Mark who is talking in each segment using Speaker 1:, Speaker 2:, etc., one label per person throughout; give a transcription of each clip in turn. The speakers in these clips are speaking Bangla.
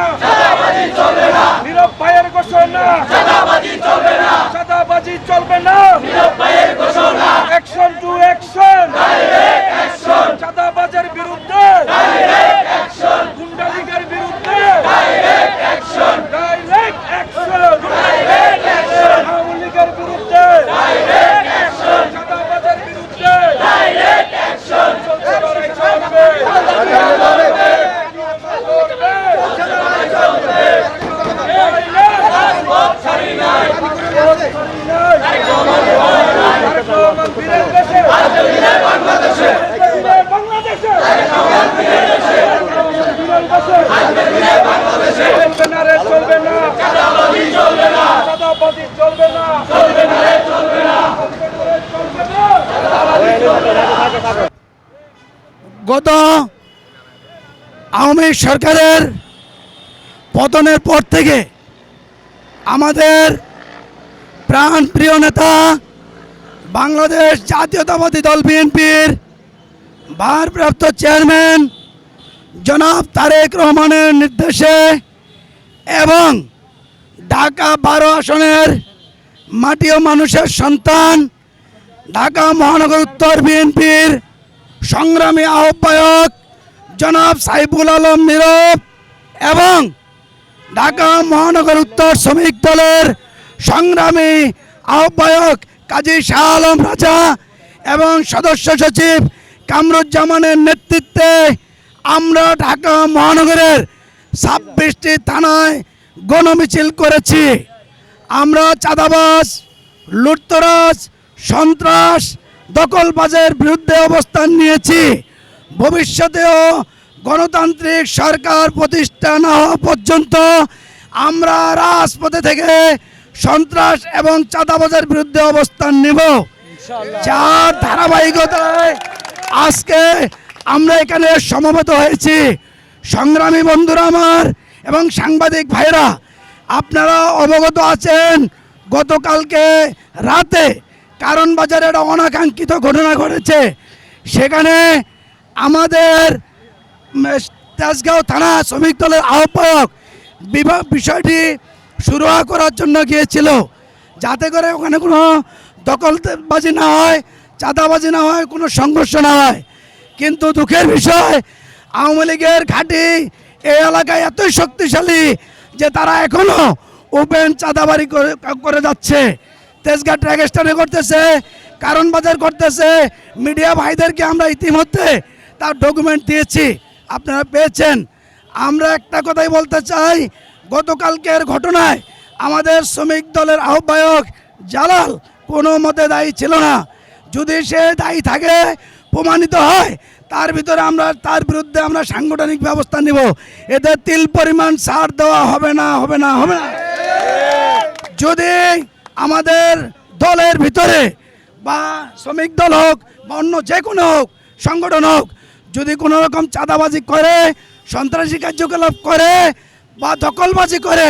Speaker 1: ঘোষণা নীরব ভাইয়ের ঘোষণা।
Speaker 2: চাঁদাবাজি চলবে না।
Speaker 1: চাঁদাবাজি চলবে না
Speaker 2: ভাইয়ের ঘোষণা
Speaker 1: অ্যাকশন টু অ্যাকশন চাঁদাবাজের বিরুদ্ধে গুন্ডা লীগের বিরুদ্ধে ডাইরেক্ট অ্যাকশন আওয়ামী লীগের বিরুদ্ধে চাঁদাবাজের বিরুদ্ধে চলছে লড়াই চলবে চলবে।
Speaker 2: ছাড়ি নাই
Speaker 1: তারেক রহমান বীরের দেশে
Speaker 2: বাংলাদেশে
Speaker 1: বাংলাদেশে বীরের দেশে চলবে না রে চলবে না
Speaker 2: চাঁদাবাজি চলবে না
Speaker 3: গত আওয়ামী সরকারের পতনের পর থেকে আমাদের প্রাণ প্রিয় নেতা বাংলাদেশ জাতীয়তাবাদী দল বিএনপির ভারপ্রাপ্ত চেয়ারম্যান জনাব তারেক রহমানের নির্দেশে এবং ঢাকা বারো আসনের মাটি ও মানুষের সন্তান। ঢাকা মহানগর উত্তর বিএনপির সংগ্রামী আহ্বায়ক জনাব সাইফুল আলম নীরব এবং ঢাকা মহানগর উত্তর শ্রমিক দলের সংগ্রামী আহ্বায়ক কাজী শাহ আলম রাজা এবং সদস্য সচিব কামরুজ্জামানের নেতৃত্বে আমরা ঢাকা মহানগরের ছাব্বিশটি থানায় গণমিছিল করেছি। আমরা চাঁদাবাস লুটতরাজ সন্ত্রাস দখলবাজের বিরুদ্ধে অবস্থান নিয়েছি। ভবিষ্যতেও গণতান্ত্রিক সরকার প্রতিষ্ঠা না হওয়া পর্যন্ত আমরা রাজপথে থেকে সন্ত্রাস এবং চাঁদাবাজের বিরুদ্ধে অবস্থান নেব। যার ধারাবাহিকতায় আজকে আমরা এখানে সমবেত হয়েছি। সংগ্রামী বন্ধুরা আমার এবং সাংবাদিক ভাইরা আপনারা অবগত আছেন, গতকালকে রাতে কারণ বাজারে একটা অনাকাঙ্ক্ষিত ঘটনা ঘটেছে। সেখানে আমাদের তেজগাঁও থানা শ্রমিক দলের আহ্বায়ক বিষয়টি শুরু করার জন্য গিয়েছিল। যাতে করে ওখানে কোনো দখলবাজি না হয়, চাঁদাবাজি না হয়, কোনো সংঘর্ষ না হয়। কিন্তু দুঃখের বিষয়, আওয়ামী লীগের ঘাঁটি এই এলাকায় এতই শক্তিশালী যে তারা এখনও ওপেন চাঁদাবাড়ি করে করে যাচ্ছে। তেজগা ট্র্যাক স্টানে করতেছে, কারণ বাজার করতেছে। মিডিয়া ভাইদেরকে আমরা ইতিমধ্যে তার ডকুমেন্ট দিয়েছি। আপনারা পেয়েছেন। আমরা একটা কথাই বলতে চাই গতকালকের ঘটনায় আমাদের শ্রমিক দলের আহ্বায়ক জালাল কোনো মতে দায়ী ছিল না। যদি সে দায়ী থাকে প্রমাণিত হয়, তার ভিতরে আমরা, তার বিরুদ্ধে আমরা সাংগঠনিক ব্যবস্থা নিব। এদের তিল পরিমাণ সার দেওয়া হবে না হবে না হবে না। যদি আমাদের দলের ভিতরে বা শ্রমিক দল হোক বা অন্য যে কোনো হোক, সংগঠন হোক, যদি কোনো রকম চাঁদাবাজি করে, সন্ত্রাসী কার্যকলাপ করে বা দখলবাজি করে,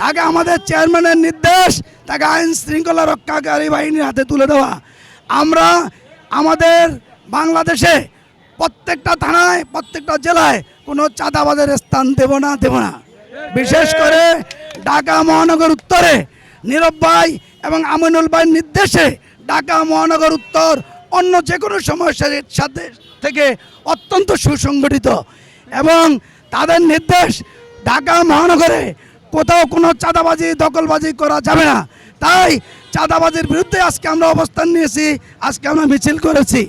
Speaker 3: তাকে আমাদের চেয়ারম্যানের নির্দেশ, তাকে আইন শৃঙ্খলা রক্ষাকারী বাহিনীর হাতে তুলে দেওয়া। আমরা আমাদের বাংলাদেশে প্রত্যেকটা থানায়, প্রত্যেকটা জেলায় কোনো চাঁদাবাজের স্থান দেব না দেব না। বিশেষ করে ঢাকা মহানগর উত্তরে নীরব ভাই এবং আমিনুল ভাইয়ের নির্দেশে ঢাকা মহানগর উত্তর অন্য যে কোনো সমস্যার সাথে থেকে অত্যন্ত সুসংগঠিত এবং তাদের নির্দেশ ঢাকা মহানগরে কোথাও কোনো চাঁদাবাজি, দখলবাজি করা যাবে না। তাই চাঁদাবাজির বিরুদ্ধে আজকে আমরা অবস্থান নিয়েছি, আজকে আমরা মিছিল করেছি।